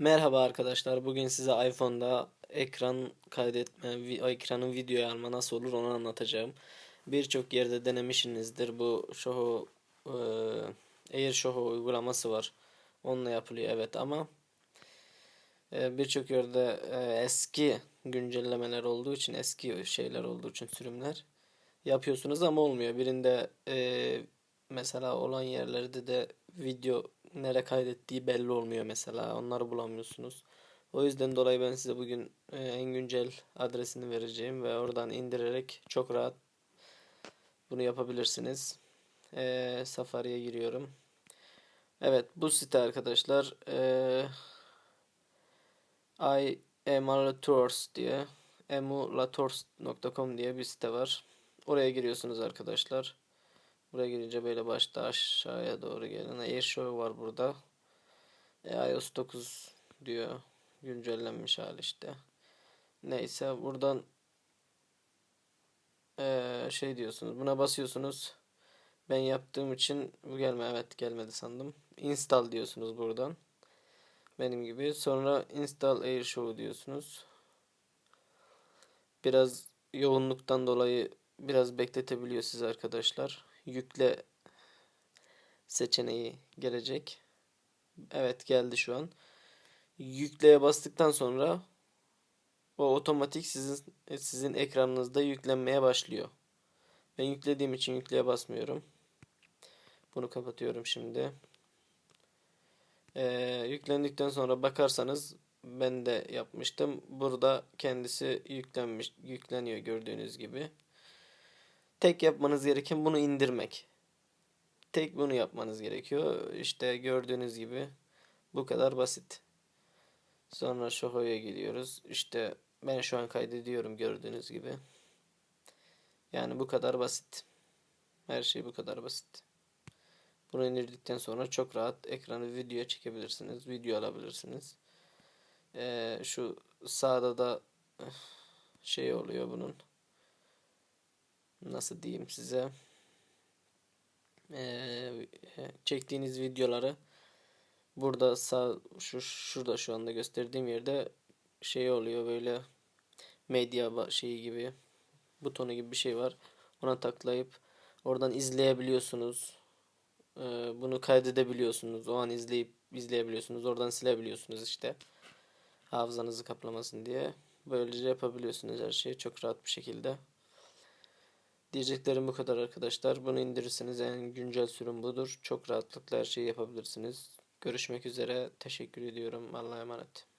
Merhaba arkadaşlar. Bugün size iPhone'da ekran kaydetme, ekranın videoya alma nasıl olur onu anlatacağım. Birçok yerde denemişsinizdir. Bu Shoho, e, Air Shoho uygulaması var. Onunla yapılıyor evet ama e, birçok yerde e, eski güncellemeler olduğu için, eski şeyler olduğu için sürümler yapıyorsunuz ama olmuyor. Birinde e, mesela olan yerlerde de video nere kaydettiği belli olmuyor mesela. Onları bulamıyorsunuz. O yüzden dolayı ben size bugün e, en güncel adresini vereceğim ve oradan indirerek çok rahat bunu yapabilirsiniz. E, Safari'ye giriyorum. Evet bu site arkadaşlar e, iEmulators diye emulators.com diye bir site var. Oraya giriyorsunuz arkadaşlar. Buraya girince böyle başta aşağıya doğru gelin. Airshow var burada. E, iOS 9 diyor. Güncellenmiş hali işte. Neyse buradan e, şey diyorsunuz. Buna basıyorsunuz. Ben yaptığım için bu gelme. Evet gelmedi sandım. Install diyorsunuz buradan. Benim gibi. Sonra install Airshow diyorsunuz. Biraz yoğunluktan dolayı biraz bekletebiliyor sizi arkadaşlar. Yükle seçeneği gelecek. Evet geldi şu an. Yükleye bastıktan sonra o otomatik sizin sizin ekranınızda yüklenmeye başlıyor. Ben yüklediğim için yükleye basmıyorum. Bunu kapatıyorum şimdi. Ee, yüklendikten sonra bakarsanız ben de yapmıştım. Burada kendisi yüklenmiş, yükleniyor gördüğünüz gibi. Tek yapmanız gereken bunu indirmek. Tek bunu yapmanız gerekiyor. İşte gördüğünüz gibi bu kadar basit. Sonra Shoho'ya gidiyoruz. İşte ben şu an kaydediyorum gördüğünüz gibi. Yani bu kadar basit. Her şey bu kadar basit. Bunu indirdikten sonra çok rahat ekranı video çekebilirsiniz. Video alabilirsiniz. Ee, şu sağda da şey oluyor bunun. Nasıl diyeyim size. Ee, çektiğiniz videoları burada sağ şu şurada şu anda gösterdiğim yerde şey oluyor böyle medya şeyi gibi butonu gibi bir şey var. Ona tıklayıp oradan izleyebiliyorsunuz. Bunu kaydedebiliyorsunuz. O an izleyip izleyebiliyorsunuz. Oradan silebiliyorsunuz işte. Hafızanızı kaplamasın diye. Böylece yapabiliyorsunuz her şeyi çok rahat bir şekilde. Diyeceklerim bu kadar arkadaşlar. Bunu indirirseniz en güncel sürüm budur. Çok rahatlıkla her şeyi yapabilirsiniz. Görüşmek üzere. Teşekkür ediyorum. Allah'a emanet.